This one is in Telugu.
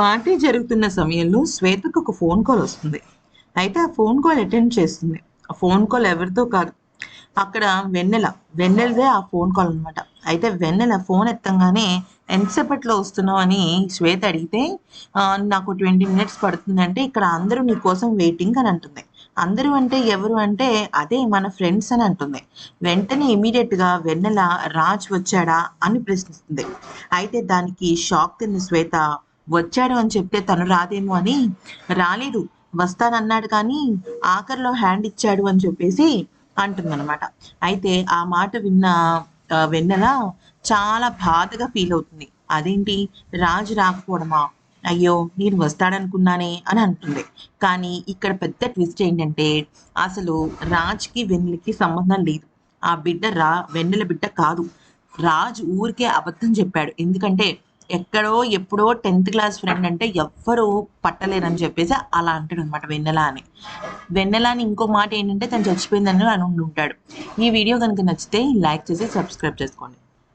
పార్టీ జరుగుతున్న సమయంలో శ్వేతకు ఒక ఫోన్ కాల్ వస్తుంది. అయితే ఆ ఫోన్ కాల్ అటెండ్ చేస్తుంది. ఆ ఫోన్ కాల్ ఎవరితో కాదు. అక్కడ వెన్నెల వెన్నెలదే ఆ ఫోన్ కాల్ అనమాట అయితే వెన్నెల ఫోన్ ఎత్తంగానే ఎంతసేపట్లో వస్తున్నావు అని శ్వేత అడిగితే నాకు ట్వంటీ మినిట్స్ పడుతుందంటే ఇక్కడ అందరూ నీ కోసం వెయిటింగ్ అని అంటుంది. అందరూ అంటే ఎవరు అంటే అదే మన ఫ్రెండ్స్ అని అంటుంది. వెంటనే ఇమీడియట్గా వెన్నెల రాజ్ వచ్చాడా అని ప్రశ్నిస్తుంది. అయితే దానికి షాక్ తిన్న శ్వేత వచ్చాడు అని చెప్తే తను రాదేమో అని. రాలేదు వస్తానన్నాడు కానీ ఆఖరిలో హ్యాండ్ ఇచ్చాడు అని చెప్పేసి అంటుందన్నమాట. అయితే ఆ మాట విన్న వెన్నెల చాలా బాధగా ఫీల్ అవుతుంది. అదేంటి? రాజు రాకపోవడమా? అయ్యో నేను వస్తాడనుకున్నానే అని అంటుంది. కానీ ఇక్కడ పెద్ద ట్విస్ట్ ఏంటంటే అసలు రాజుకి వెన్నెలకి సంబంధం లేదు. ఆ బిడ్డ రా వెన్నెల బిడ్డ కాదు. రాజు ఊరికే అబద్ధం చెప్పాడు. ఎందుకంటే ఎక్కడో ఎప్పుడో టెన్త్ క్లాస్ ఫ్రెండ్ అంటే ఎవ్వరూ పట్టలేరని చెప్పేసి అలా అంటాడు అనమాట వెన్నెల అని. వెన్నెల అని ఇంకో మాట ఏంటంటే తను చచ్చిపోయిందని అని ఉండి ఉంటాడు. ఈ వీడియో కనుక నచ్చితే లైక్ చేసి సబ్స్క్రైబ్ చేసుకోండి.